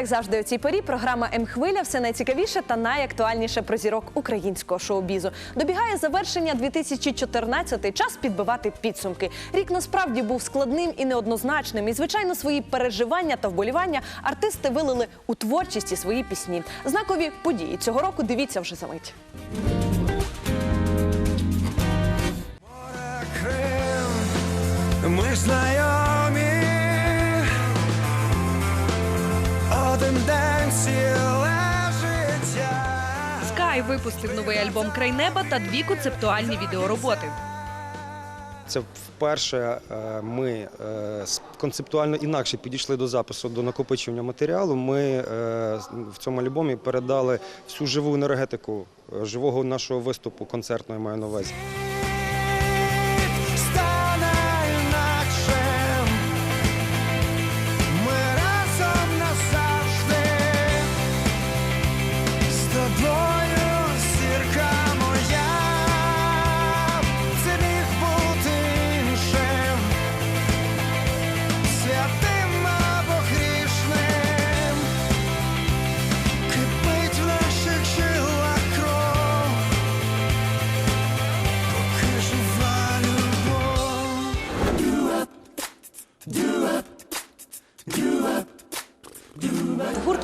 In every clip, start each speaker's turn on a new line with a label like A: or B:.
A: як завжди, у цій порі програма М-хвиля все найцікавіше та найактуальніше про зірок українського шоу-бізу. Добігає завершення 2014 час підбивати підсумки. Рік насправді був складним і неоднозначним. І звичайно, свої переживання та вболівання артисти вилили у творчість і свої пісні. Знакові події цього року дивіться вже за мить.
B: Ми ж день ціле життя.
C: Скай випустив новий альбом Край неба та дві концептуальні відеороботи.
D: Це вперше е, ми е, концептуально інакше підійшли до запису до накопичення матеріалу. Ми е, в цьому альбомі передали всю живу енергетику живого нашого виступу концертного я маю на увазі.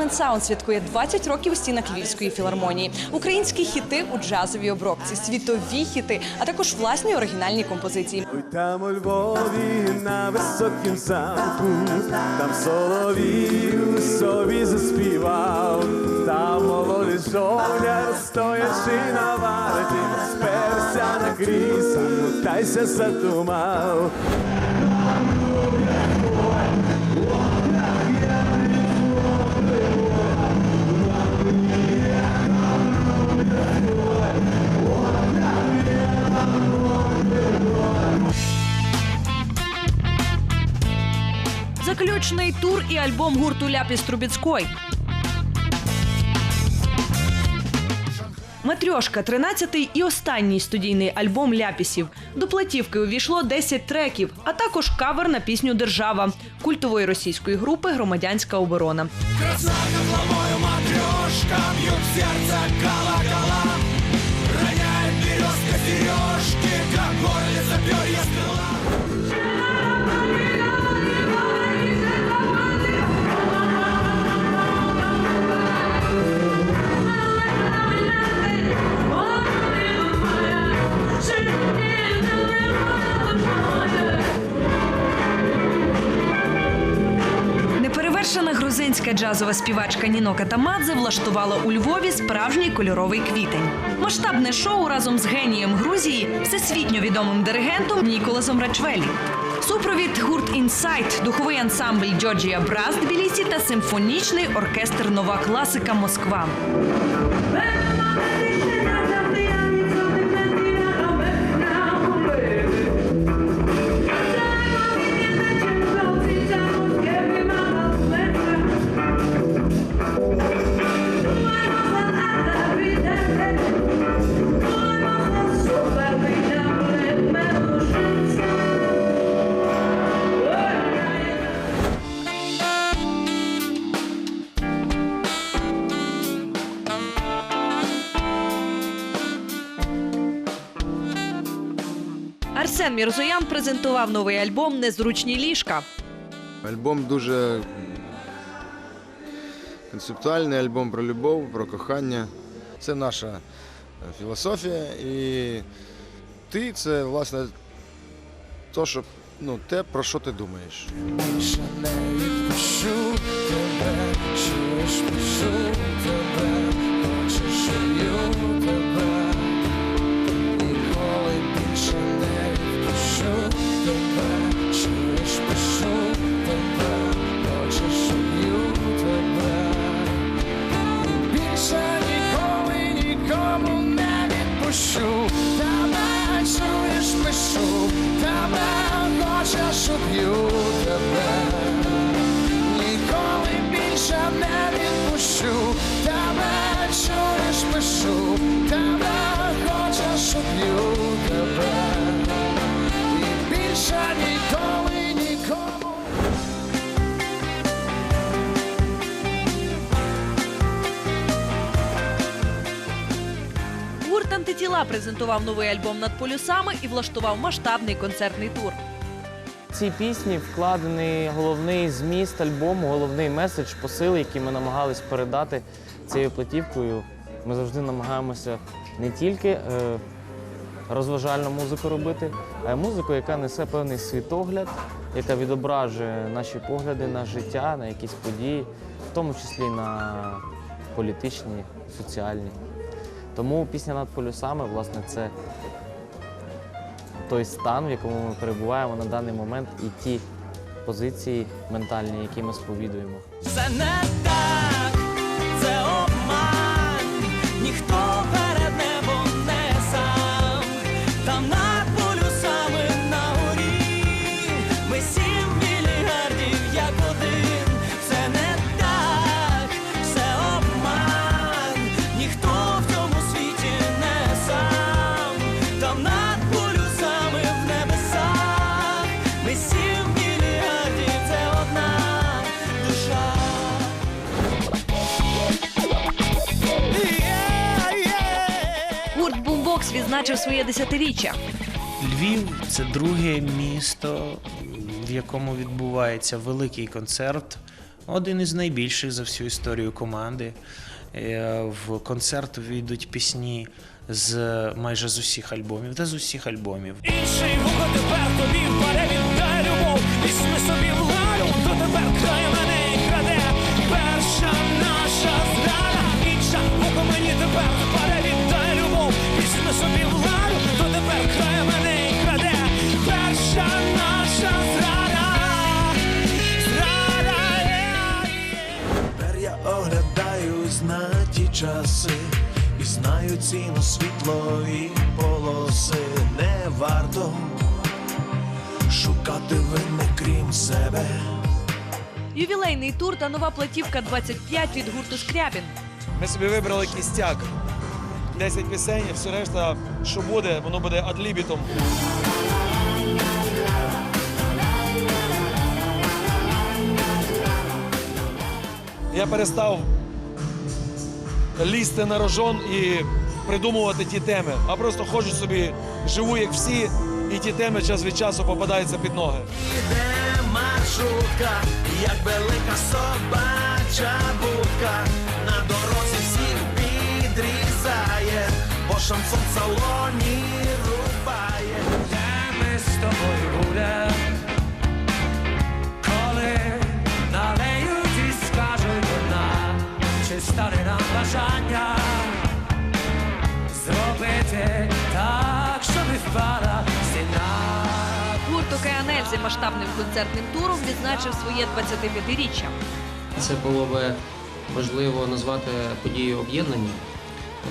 C: Гурт Менсаун святкує 20 років у стінах Львівської філармонії. Українські хіти у джазовій обробці, світові хіти, а також власні оригінальні композиції.
E: Ой, там у Львові на високім замку, там соловій собі заспівав, там молодий жовняр, стоячи на варті, сперся на крісло, та й се задумав.
C: Заключний тур і альбом гурту Ляпіс Трубіцькой. Матрьошка 13-й і останній студійний альбом Ляпісів. До платівки увійшло 10 треків, а також кавер на пісню Держава культової російської групи Громадянська оборона.
B: Красавка плавою матрешка Бьют в сердце колокола Роняет березка сережки Как горлица перья с крыла
C: Неперевершена грузинська джазова співачка Ніно Катамадзе влаштувала у Львові справжній кольоровий квітень. Масштабне шоу разом з генієм Грузії, всесвітньо відомим диригентом Ніколасом Рачвелі. Супровід гурт Інсайт, духовий ансамбль Джорджія Брас Тбілісі та симфонічний оркестр Нова класика Москва. Арсен Мірзоян презентував новий альбом Незручні ліжка.
F: Альбом дуже концептуальний альбом про любов, про кохання. Це наша е, філософія. І ти це, власне, то, що, ну, те, про що ти думаєш.
B: Більше не відпущу тебе Чуєш, пишу тебе Розіб'ю тебе, ніколи більше не відпущу, тебе чуєш, пишу, тебе хочеш, об'ю тебе, і більше ніколи нікому. Гурт
G: антитіла презентував новий альбом над полюсами і влаштував масштабний концертний тур.
H: Цій пісні вкладений головний зміст альбому, головний меседж, посил, який ми намагались передати цією платівкою. Ми завжди намагаємося не тільки е, розважальну музику робити, а й музику, яка несе певний світогляд, яка відображує наші погляди на життя, на якісь події, в тому числі на політичні, соціальні. Тому пісня над полюсами, власне, це той стан, в якому ми перебуваємо на даний момент, і ті позиції ментальні, які ми сповідуємо.
I: Це не так,
G: Відзначив своє десятиріччя.
J: Львів це друге місто, в якому відбувається великий концерт. Один із найбільших за всю історію команди. Е, В концерт війдуть пісні з майже з усіх альбомів та з усіх альбомів.
I: Інший тепер тобі впаде, віддай любов, візьми собі
B: оглядаюсь ті часи і знаю ціну світлої полоси. Не варто шукати вини крім себе.
G: Ювілейний тур та нова платівка 25 від гурту Скрябін.
K: Ми собі вибрали кістяк. 10 пісень, і все решта, що буде, воно буде адлібітом. Я перестав лізти на рожон і придумувати ті теми, а просто ходжу собі, живу як всі, і ті теми час від часу попадаються під ноги.
B: Іде маршрутка, як велика собача будка, на дорозі всіх підрізає, бо шансон в салоні
I: чи стане нам бажання зробити так, щоб і впала стіна.
G: Гурт «Океан Ельзи» масштабним концертним туром відзначив своє 25-річчя.
L: Це було би можливо назвати подією об'єднання,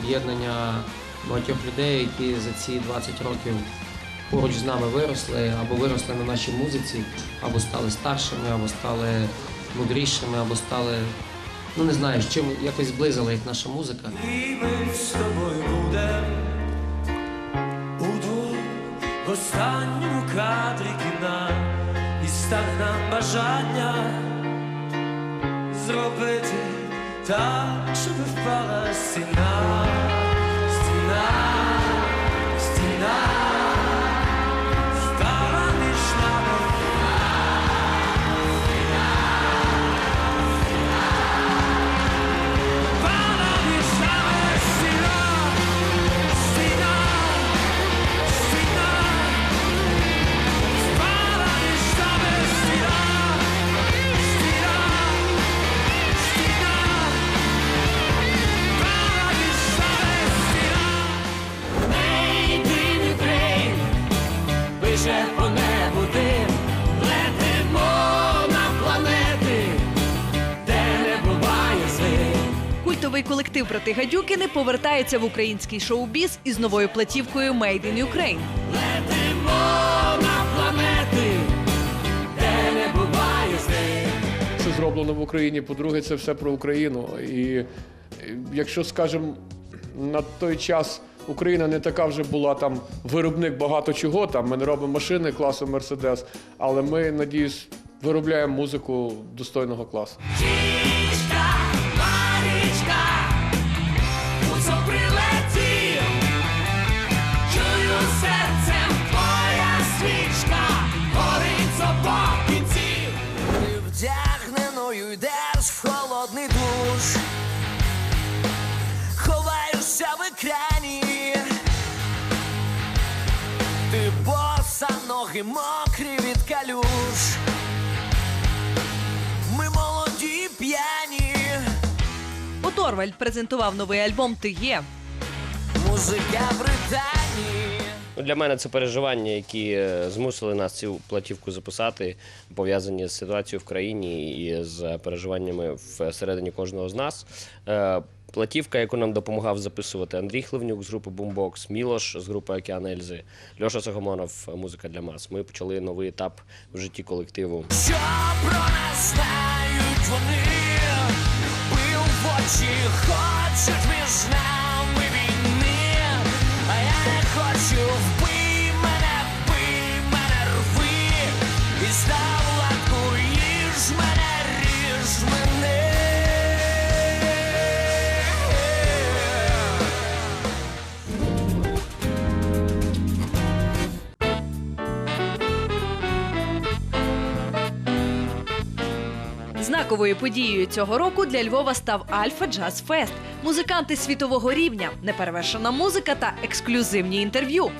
L: об'єднання багатьох людей, які за ці 20 років поруч з нами виросли, або виросли на нашій музиці, або стали старшими, або стали мудрішими, або стали, ну не знаю, чим якось зблизила їх наша музика.
I: І ми з тобою будем удвох в останньому кадрі кіна, і стане нам бажання зробити так, щоб впала стіна, стіна, стіна,
G: колектив брати Гадюкіни повертається в український шоу-біз із новою платівкою «Made in Ukraine».
I: Летимо на планети, де не буває злим.
M: Що зроблено в Україні, по-друге, це все про Україну. І е, якщо, скажімо, на той час Україна не така вже була там виробник багато чого. Там ми не робимо машини класу Мерседес, але ми, надіюсь, виробляємо музику достойного класу.
I: мною йдеш в холодний душ, ховаєшся в екрані, ти боса,
N: ноги мокрі від калюш. Ми молоді і п'яні.
G: У Торвальд презентував новий альбом Ти є.
N: Музика бритає.
O: Ну, Для мене це переживання, які е, змусили нас цю платівку записати, пов'язані з ситуацією в країні і з переживаннями всередині кожного з нас. Е, Платівка, яку нам допомагав записувати Андрій Хливнюк з групи Boombox, Мілош з групи Океан Ельзи, Льоша Сагомонов, музика для мас. Ми почали новий етап в житті колективу.
N: Що про нас знають вони? Пил в очі хочуть між нами
G: Знаковою подією цього року для Львова став Альфа Джаз Фест. Музиканти світового рівня, неперевершена музика та ексклюзивні інтерв'ю.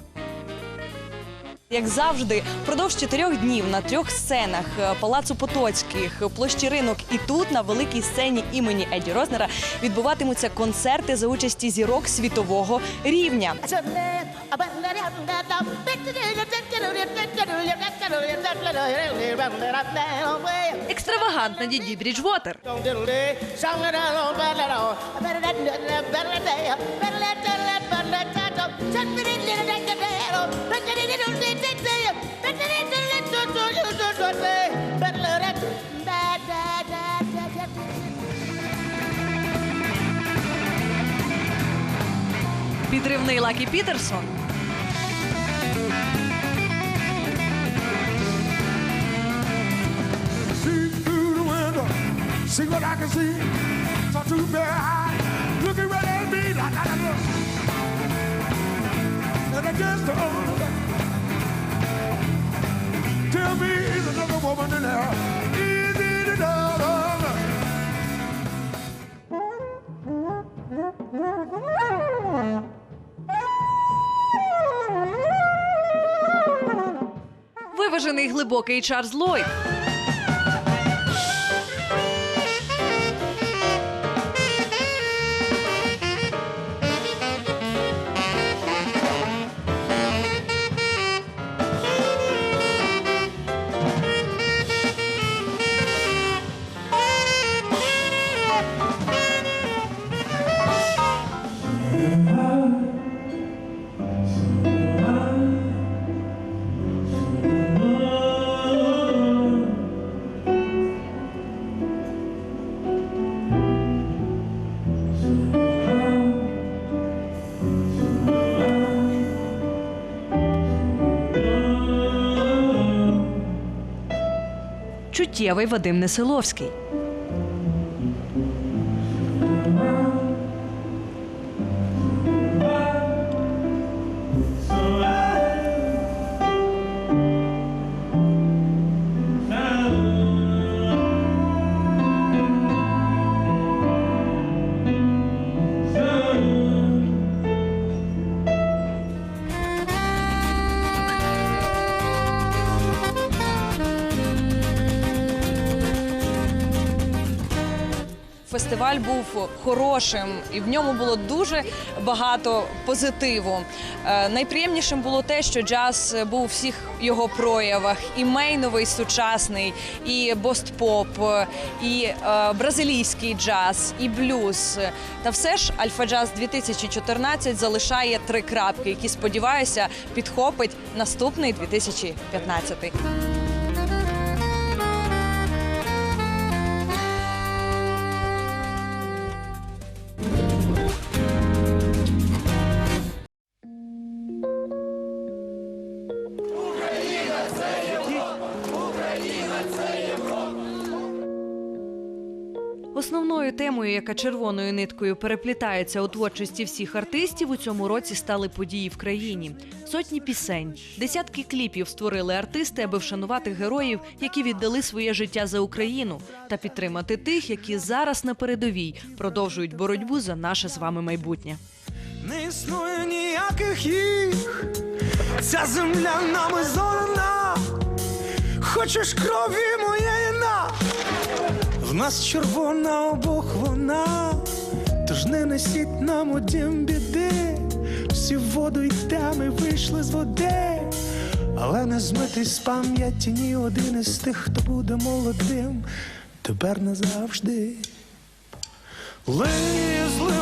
C: Як завжди, впродовж чотирьох днів на трьох сценах е, Палацу Потоцьких, площі ринок і тут на великій сцені імені Еді Рознера відбуватимуться концерти за участі зірок світового рівня.
G: Екстравагантна Діді Бріджвотер. Підривний Лакі Пітерсон.
P: See through the window, see what I can see. So too bad, looking right at me like I look. And guess the owner tell me is another woman in there. Is it another?
G: Виважений глибокий Чарльз Ллойд. Чуттєвий Вадим Несиловський.
C: Фестиваль був хорошим і в ньому було дуже багато позитиву. Е, Найприємнішим було те, що джаз був у всіх його проявах: і мейновий сучасний, і бост-поп, і е, бразилійський джаз, і блюз. Та все ж Альфа Джаз 2014 залишає три крапки, які сподіваюся підхопить наступний 2015.
G: темою, яка червоною ниткою переплітається у творчості всіх артистів, у цьому році стали події в країні. Сотні пісень, десятки кліпів створили артисти, аби вшанувати героїв, які віддали своє життя за Україну, та підтримати тих, які зараз на передовій продовжують боротьбу за наше з вами майбутнє.
N: Не існує ніяких їх.
Q: Ця земля нами зорана. Хочеш крові моєї нас червона обох вона, тож не несіть нам у дім біди, всі в воду й теми вийшли з води, але не змитий з пам'яті ні один із тих, хто буде молодим, тепер назавжди. Лизли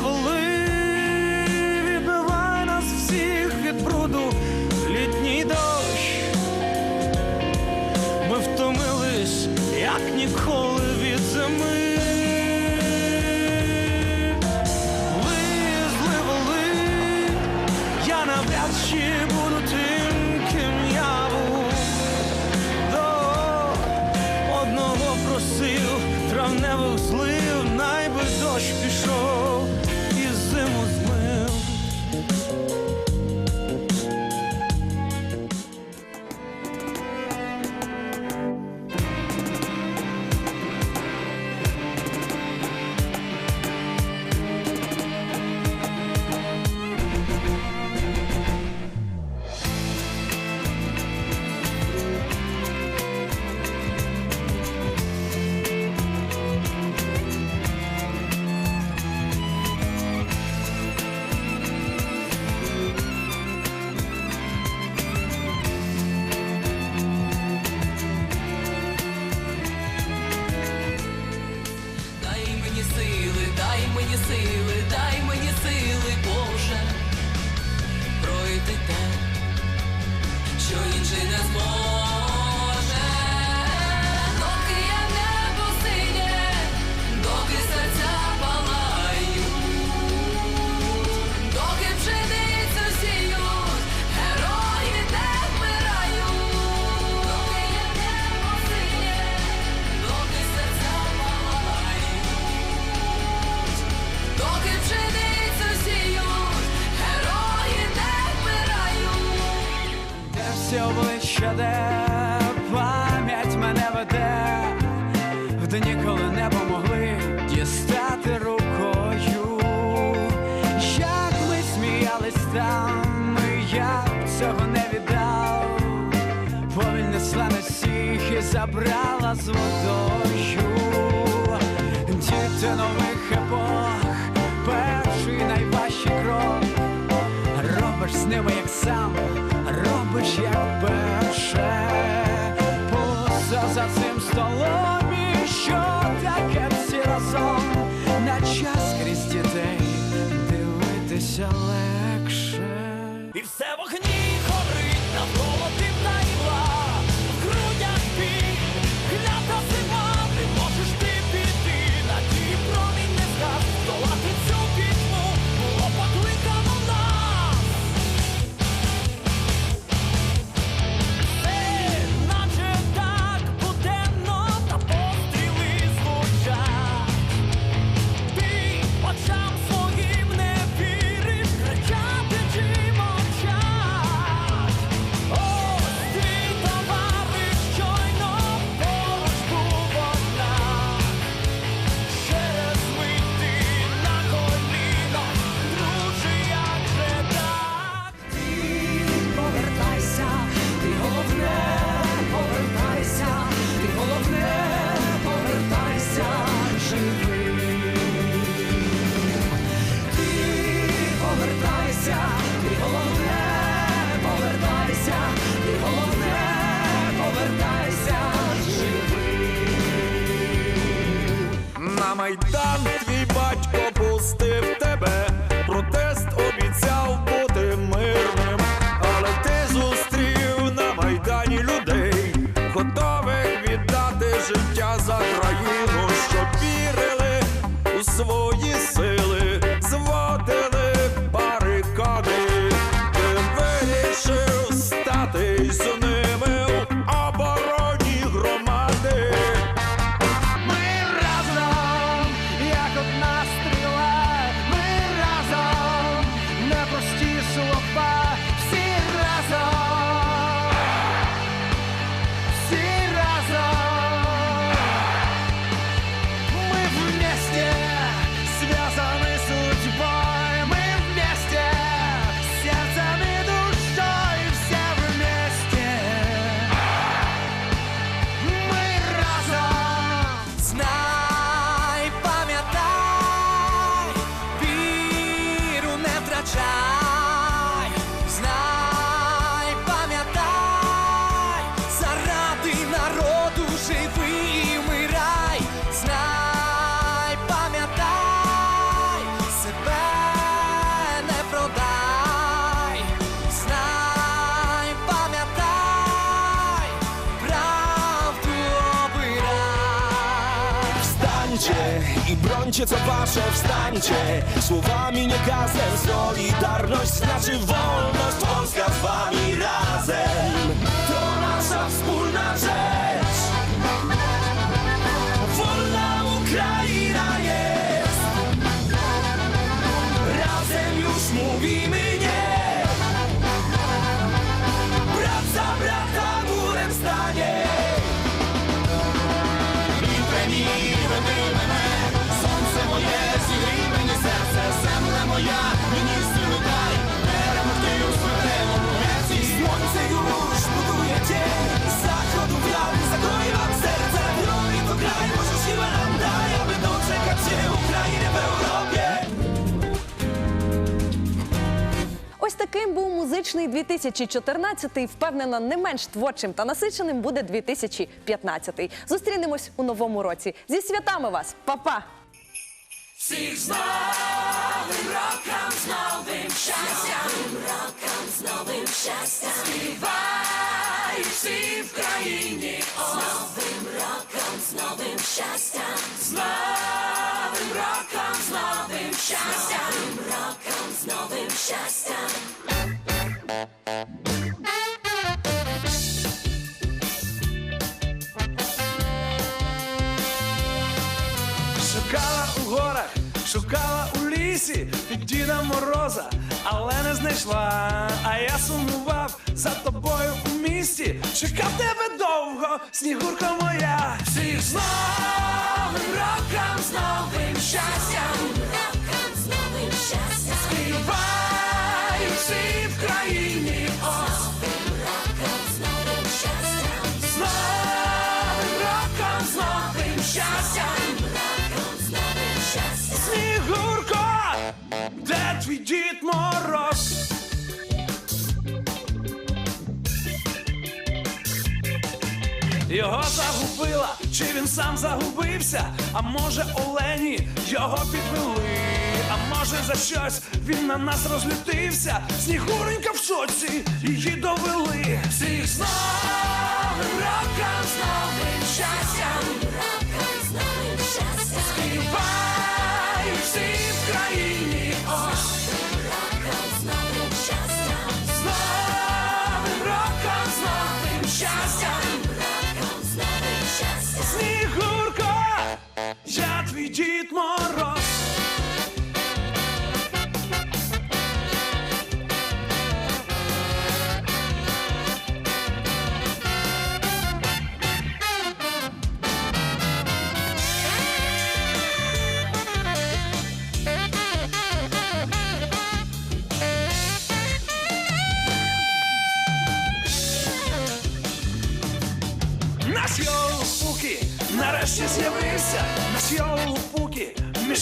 Q: 将来
I: bądźcie co wasze, wstańcie. Słowami nie gazem, solidarność znaczy wolność. Polska z wami razem
C: 2014-й. Впевнена, не менш творчим та насиченим буде 2015-й. Зустрінемось у новому році. Зі святами вас, Па-па!
Q: Всіх з новим роком, з новим щастям, роком, з новим щастям, співають всі в країні, з новим роком, з новим щастям,
I: під Діда Мороза, але не знайшла. А я сумував за тобою у місті. Чекав тебе довго, снігурка моя. Всіх з новим роком, з новим щастям, де твій дід Мороз? Його загубила, чи він сам загубився? А може олені його підвели? А може за щось він на нас розлютився? Снігуренька в шоці, її довели. Всіх з новим роком, з новим щастям,
Q: Роком, з новим щастям,
I: співають всі твій дід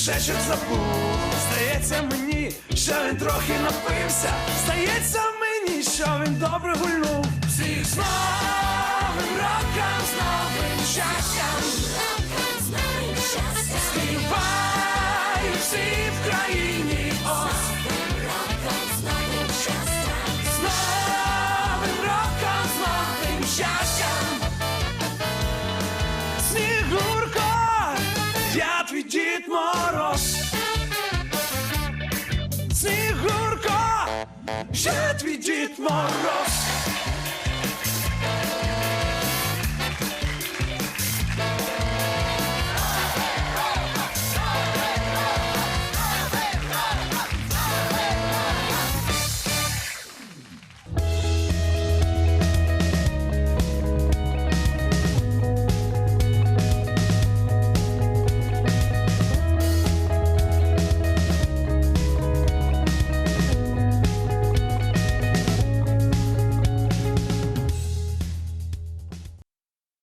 I: мішечок забув. Здається мені, що він трохи напився. Здається мені, що він добре гульнув. Всіх з новим роком, з новим щастям,
Q: з новим щастям,
I: співають всі в країні. Ось
Q: роком, з новим щастям,
I: з новим роком, з новим щастям. Дід Мороз. Снігурко, ще твій дід Мороз.